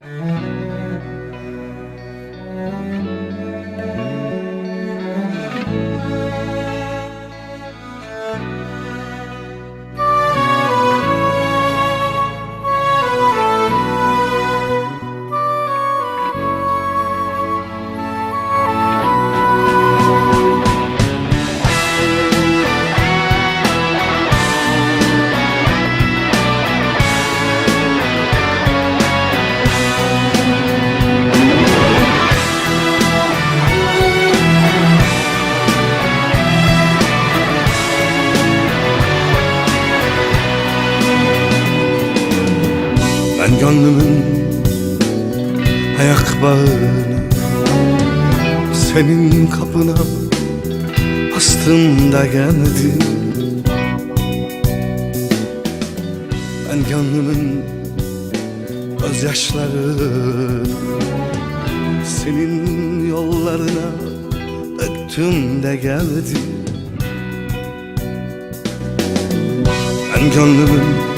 Mm-hmm. Ben gönlümün ayak bağını Senin kapına astım da geldim Ben gönlümün gözyaşlarını Senin yollarına döktüm de geldim Ben gönlümün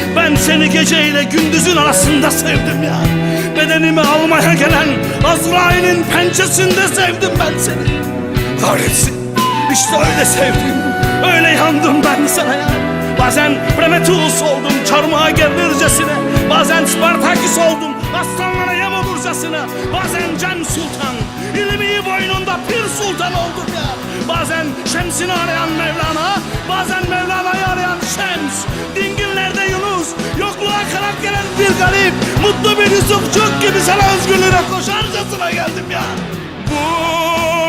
ben seni geceyle gündüzün arasında sevdim ya. Bedenimi almaya gelen Azrail'in pençesinde sevdim ben seni. Kahretsin. İşte öyle sevdim. Öyle yandım ben sana ya. Bazen Prometheus oldum çarmıha gerilircesine Bazen Spartaküs oldum aslanlara yem olurcasına Bazen Can Sultan ilmi boynunda Pir Sultan oldum ya. Bazen Şems'ini arayan Mevlana Bazen Mevlana'yı arayan Şems. Dingillerde garip Mutlu bir Yusufçuk gibi sana özgürlüğe koşarcasına geldim ya. Bu